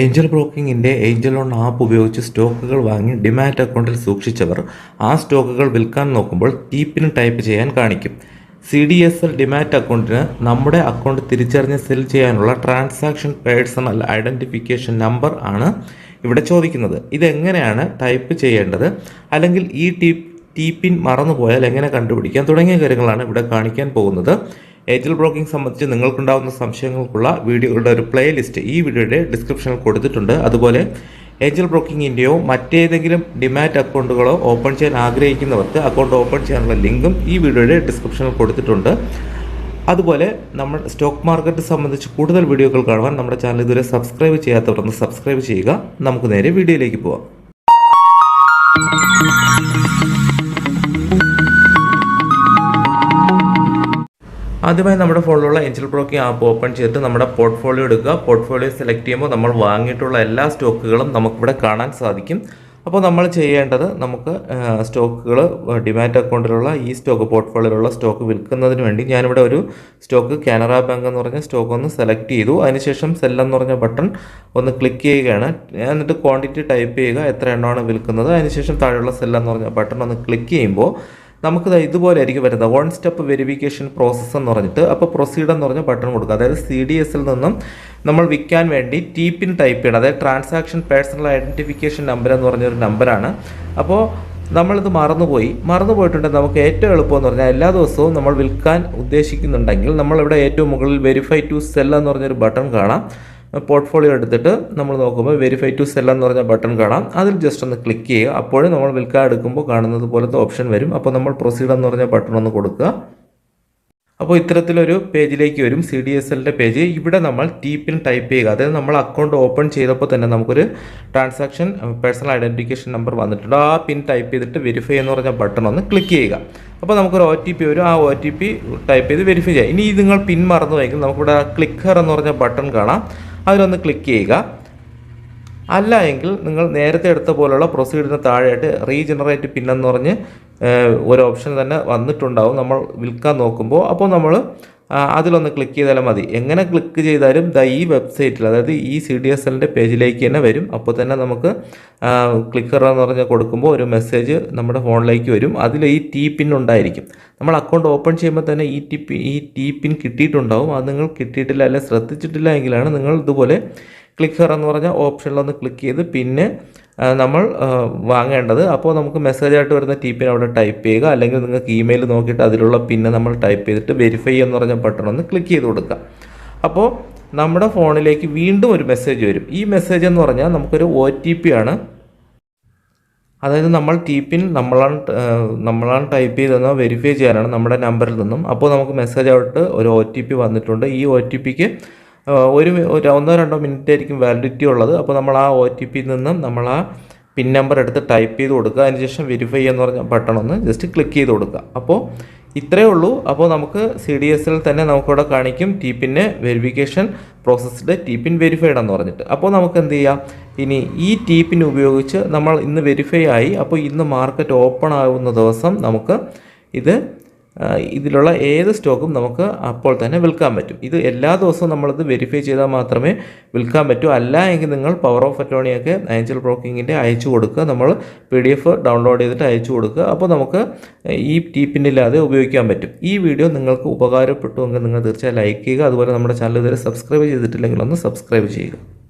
Angel ബ്രോക്കിങ്ങിന്റെ Angel loan app ഉപയോഗിച്ച് സ്റ്റോക്കുകൾ വാങ്ങി ഡിമാറ്റ് അക്കൗണ്ടിൽ സൂക്ഷിച്ചവർ ആ സ്റ്റോക്കുകൾ വിൽക്കാൻ നോക്കുമ്പോൾ ടീപ്പിന് ടൈപ്പ് ചെയ്യാൻ കാണിക്കും. C D S L demat അക്കൗണ്ടിന് നമ്മുടെ അക്കൗണ്ട് തിരിച്ചറിഞ്ഞ് സെൽ ചെയ്യാനുള്ള ട്രാൻസാക്ഷൻ പേഴ്സണൽ ഐഡന്റിഫിക്കേഷൻ നമ്പർ ആണ് ഇവിടെ ചോദിക്കുന്നത്. ഇതെങ്ങനെയാണ് ടൈപ്പ് ചെയ്യേണ്ടത്? അല്ലെങ്കിൽ ഈ ടി പിൻ മറന്നുപോയാൽ എങ്ങനെ കണ്ടുപിടിക്കാം? തുടങ്ങിയ കാര്യങ്ങളാണ് ഇവിടെ കാണിക്കാൻ പോകുന്നത്. ഏജൽ ബ്രോക്കിംഗ് സംബന്ധിച്ച് നിങ്ങൾക്കുണ്ടാകുന്ന സംശയങ്ങൾക്കുള്ള വീഡിയോകളുടെ ഒരു പ്ലേ ലിസ്റ്റ് ഈ വീഡിയോയുടെ ഡിസ്ക്രിപ്ഷനിൽ കൊടുത്തിട്ടുണ്ട്. അതുപോലെ ഏഞ്ചൽ ബ്രോക്കിങ്ങിന്റെയോ മറ്റേതെങ്കിലും ഡിമാറ്റ് അക്കൗണ്ടുകളോ ഓപ്പൺ ചെയ്യാൻ ആഗ്രഹിക്കുന്നവർക്ക് അക്കൗണ്ട് ഓപ്പൺ ചെയ്യാനുള്ള ലിങ്കും ഈ വീഡിയോയുടെ ഡിസ്ക്രിപ്ഷനിൽ കൊടുത്തിട്ടുണ്ട്. അതുപോലെ നമ്മൾ സ്റ്റോക്ക് മാർക്കറ്റ് സംബന്ധിച്ച് കൂടുതൽ വീഡിയോകൾ കാണുവാൻ നമ്മുടെ ചാനൽ ഇതുവരെ സബ്സ്ക്രൈബ് ചെയ്യാത്തവർ ഒന്ന് സബ്സ്ക്രൈബ് ചെയ്യുക. നമുക്ക് നേരെ വീഡിയോയിലേക്ക് പോവാം. ആദ്യമായി നമ്മുടെ ഫോണിലുള്ള എഞ്ചൽ ബ്രോക്കിംഗ് ആപ്പ് ഓപ്പൺ ചെയ്തിട്ട് നമ്മുടെ പോർട്ട്ഫോളിയോ എടുക്കുക. പോർട്ട്ഫോളിയോ സെലക്ട് ചെയ്യുമ്പോൾ നമ്മൾ വാങ്ങിയിട്ടുള്ള എല്ലാ സ്റ്റോക്കുകളും നമുക്കിവിടെ കാണാൻ സാധിക്കും. അപ്പോൾ നമ്മൾ ചെയ്യേണ്ടത് നമുക്ക് സ്റ്റോക്കുകൾ ഡിമാറ്റ് അക്കൗണ്ടിലുള്ള ഈ സ്റ്റോക്ക് പോർട്ട്ഫോളിയോയിലുള്ള സ്റ്റോക്ക് വിൽക്കുന്നതിന് വേണ്ടി ഞാനിവിടെ ഒരു സ്റ്റോക്ക് കാനറ ബാങ്ക് എന്ന് പറഞ്ഞ സ്റ്റോക്ക് ഒന്ന് സെലക്ട് ചെയ്തു. അതിനുശേഷം സെല്ലെന്ന് പറഞ്ഞ ബട്ടൺ ഒന്ന് ക്ലിക്ക് ചെയ്യുകയാണ്. എന്നിട്ട് ക്വാണ്ടിറ്റി ടൈപ്പ് ചെയ്യുക എത്ര എണ്ണമാണ് വിൽക്കുന്നത്. അതിനുശേഷം താഴെയുള്ള സെല്ലെന്ന് പറഞ്ഞ ബട്ടൺ ഒന്ന് ക്ലിക്ക് ചെയ്യുമ്പോൾ നമുക്ക് ഇതുപോലെ ആയിരിക്കും വരുന്നത്. വൺ സ്റ്റെപ്പ് വെരിഫിക്കേഷൻ പ്രോസസ്സ് എന്ന് പറഞ്ഞിട്ട് അപ്പോൾ പ്രൊസീഡ് എന്ന് പറഞ്ഞ ബട്ടൺ കൊടുക്കുക. അതായത് സി ഡി എസിൽ നിന്നും നമ്മൾ വിൽക്കാൻ വേണ്ടി ടി പിൻ ടൈപ്പ് ചെയ്യണം. അതായത് ട്രാൻസാക്ഷൻ പേഴ്സണൽ ഐഡന്റിഫിക്കേഷൻ നമ്പർ എന്ന് പറഞ്ഞൊരു നമ്പറാണ് അപ്പോൾ നമ്മളിത് മറന്നുപോയി. മറന്നു പോയിട്ടുണ്ടെങ്കിൽ നമുക്ക് ഏറ്റവും എളുപ്പമെന്ന് പറഞ്ഞാൽ എല്ലാ ദിവസവും നമ്മൾ വിൽക്കാൻ ഉദ്ദേശിക്കുന്നുണ്ടെങ്കിൽ നമ്മളിവിടെ ഏറ്റവും മുകളിൽ വെരിഫൈ ടു സെൽ എന്ന് പറഞ്ഞൊരു ബട്ടൺ കാണാം. പോർട്ട്ഫോളിയോ എടുത്തിട്ട് നമ്മൾ നോക്കുമ്പോൾ വെരിഫൈ ടു സെൽ എന്ന് പറഞ്ഞ ബട്ടൺ കാണാം. അതിൽ ജസ്റ്റ് ഒന്ന് ക്ലിക്ക് ചെയ്യുക. അപ്പോഴും നമ്മൾ വിൽക്കാൻ എടുക്കുമ്പോൾ കാണുന്നത് പോലത്തെ ഓപ്ഷൻ വരും. അപ്പോൾ നമ്മൾ പ്രൊസീഡ് എന്ന് പറഞ്ഞ ബട്ടൺ ഒന്ന് കൊടുക്കുക. അപ്പോൾ ഇത്തരത്തിലൊരു പേജിലേക്ക് വരും. സി ഡി എസ് എല്ലിന്റെ പേജ്. ഇവിടെ നമ്മൾ ടി പിൻ ടൈപ്പ് ചെയ്യുക. അതായത് നമ്മൾ അക്കൗണ്ട് ഓപ്പൺ ചെയ്തപ്പോൾ തന്നെ നമുക്കൊരു ട്രാൻസാക്ഷൻ പേഴ്സണൽ ഐഡന്റിഫിക്കേഷൻ നമ്പർ വന്നിട്ടുണ്ട്. ആ പിൻ ടൈപ്പ് ചെയ്തിട്ട് വെരിഫൈ എന്ന് പറഞ്ഞ ബട്ടൺ ഒന്ന് ക്ലിക്ക് ചെയ്യുക. അപ്പോൾ നമുക്കൊരു ഒ ടി പി വരും. ആ ഒ ടി പി ടൈപ്പ് ചെയ്ത് വെരിഫൈ ചെയ്യാം. ഇനി ഇത് നിങ്ങൾ പിൻ മറന്നുപോയെങ്കിൽ നമുക്കിവിടെ ക്ലിക്കർ എന്ന് പറഞ്ഞ ബട്ടൺ കാണാം. അതിലൊന്ന് ക്ലിക്ക് ചെയ്യുക. അല്ല എങ്കിൽ നിങ്ങൾ നേരത്തെ എടുത്ത പോലുള്ള പ്രൊസീഡിന് താഴെയായിട്ട് റീജനറേറ്റ് പിന്നെന്ന് പറഞ്ഞ് ഒരു ഓപ്ഷൻ തന്നെ വന്നിട്ടുണ്ടാവും. നമ്മൾ വിൽക്കാൻ നോക്കുമ്പോൾ അപ്പോൾ നമ്മൾ അതിലൊന്ന് ക്ലിക്ക് ചെയ്താലും മതി. എങ്ങനെ ക്ലിക്ക് ചെയ്താലും ദാ ഈ വെബ്സൈറ്റിൽ അതായത് ഈ സി ഡി എസ് എല്ലിന്റെ പേജിലേക്ക് തന്നെ വരും. അപ്പോൾ തന്നെ നമുക്ക് ക്ലിക്കർ എന്ന് പറഞ്ഞ് കൊടുക്കുമ്പോൾ ഒരു മെസ്സേജ് നമ്മുടെ ഫോണിലേക്ക് വരും. അതിൽ ഈ ടി പിൻ ഉണ്ടായിരിക്കും. നമ്മൾ അക്കൗണ്ട് ഓപ്പൺ ചെയ്യുമ്പോൾ തന്നെ ഈ ടി പി ഈ ടി പിൻ കിട്ടിയിട്ടുണ്ടാവും. അത് നിങ്ങൾ കിട്ടിയിട്ടില്ല അല്ലെങ്കിൽ ശ്രദ്ധിച്ചിട്ടില്ല എങ്കിലാണ് നിങ്ങൾ ഇതുപോലെ ക്ലിക്കർ എന്ന് പറഞ്ഞ ഓപ്ഷനിലൊന്ന് ക്ലിക്ക് ചെയ്ത് പിന്നെ നമ്മൾ വാങ്ങേണ്ടത്. അപ്പോൾ നമുക്ക് മെസ്സേജ് ആയിട്ട് വരുന്ന ടി പിൻ അവിടെ ടൈപ്പ് ചെയ്യുക. അല്ലെങ്കിൽ നിങ്ങൾക്ക് ഇമെയിൽ നോക്കിയിട്ട് അതിലുള്ള പിന്നെ നമ്മൾ ടൈപ്പ് ചെയ്തിട്ട് വെരിഫൈ എന്ന് പറഞ്ഞ ബട്ടൺ ഒന്ന് ക്ലിക്ക് ചെയ്ത് കൊടുക്കുക. അപ്പോൾ നമ്മുടെ ഫോണിലേക്ക് വീണ്ടും ഒരു മെസ്സേജ് വരും. ഈ മെസ്സേജ് എന്ന് പറഞ്ഞാൽ നമുക്കൊരു ഒ ടി പി ആണ്. അതായത് നമ്മൾ ടി പിൻ നമ്മളാണ് നമ്മളാണ് ടൈപ്പ് ചെയ്തെന്ന് വെരിഫൈ ചെയ്യാനാണ് നമ്മുടെ നമ്പറിൽ നിന്നും. അപ്പോൾ നമുക്ക് മെസ്സേജ് ആയിട്ട് ഒരു ഒ ടി പി വന്നിട്ടുണ്ട്. ഈ ഒ ടി പിക്ക് ഒരു ഒന്നോ രണ്ടോ മിനിറ്റ് ആയിരിക്കും വാലിഡിറ്റി ഉള്ളത്. അപ്പോൾ നമ്മൾ ആ ഒ ടി പിയിൽ നിന്നും നമ്മൾ ആ പിൻ നമ്പർ എടുത്ത് ടൈപ്പ് ചെയ്ത് കൊടുക്കുക. അതിനുശേഷം വെരിഫൈ എന്ന് പറഞ്ഞ ബട്ടൺ ഒന്ന് ജസ്റ്റ് ക്ലിക്ക് ചെയ്ത് കൊടുക്കുക. അപ്പോൾ ഇത്രയേ ഉള്ളൂ. അപ്പോൾ നമുക്ക് സി ഡി എസിൽ തന്നെ നമുക്കിവിടെ കാണിക്കും ടി പിന് verification processed T PIN verified എന്ന് പറഞ്ഞിട്ട്. അപ്പോൾ നമുക്ക് എന്ത് ചെയ്യാം? ഇനി ഈ ടി പിൻ ഉപയോഗിച്ച് നമ്മൾ ഇന്ന് വെരിഫൈ ആയി. അപ്പോൾ ഇന്ന് മാർക്കറ്റ് ഓപ്പൺ ആകുന്ന ദിവസം നമുക്ക് ഇത് ഇതിലുള്ള ഏത് സ്റ്റോക്കും നമുക്ക് അപ്പോൾ തന്നെ വിൽക്കാൻ പറ്റും. ഇത് എല്ലാ ദിവസവും നമ്മളിത് വെരിഫൈ ചെയ്താൽ മാത്രമേ വിൽക്കാൻ പറ്റൂ. അല്ല എങ്കിൽ നിങ്ങൾ പവർ ഓഫ് അറ്റോണിയൊക്കെ ആഞ്ചൽ ബ്രോക്കിങ്ങിന്റെ അയച്ചു കൊടുക്കുക. നമ്മൾ പി ഡി എഫ് ഡൗൺലോഡ് ചെയ്തിട്ട് അയച്ചു കൊടുക്കുക. അപ്പോൾ നമുക്ക് ഈ ടീപ്പിനില്ലാതെ ഉപയോഗിക്കാൻ പറ്റും. ഈ വീഡിയോ നിങ്ങൾക്ക് ഉപകാരപ്പെട്ടുവെങ്കിൽ നിങ്ങൾ തീർച്ചയായും ലൈക്ക് ചെയ്യുക. അതുപോലെ നമ്മുടെ ചാനൽ ഇതുവരെ സബ്സ്ക്രൈബ് ചെയ്തിട്ടില്ലെങ്കിൽ ഒന്ന് സബ്സ്ക്രൈബ് ചെയ്യുക.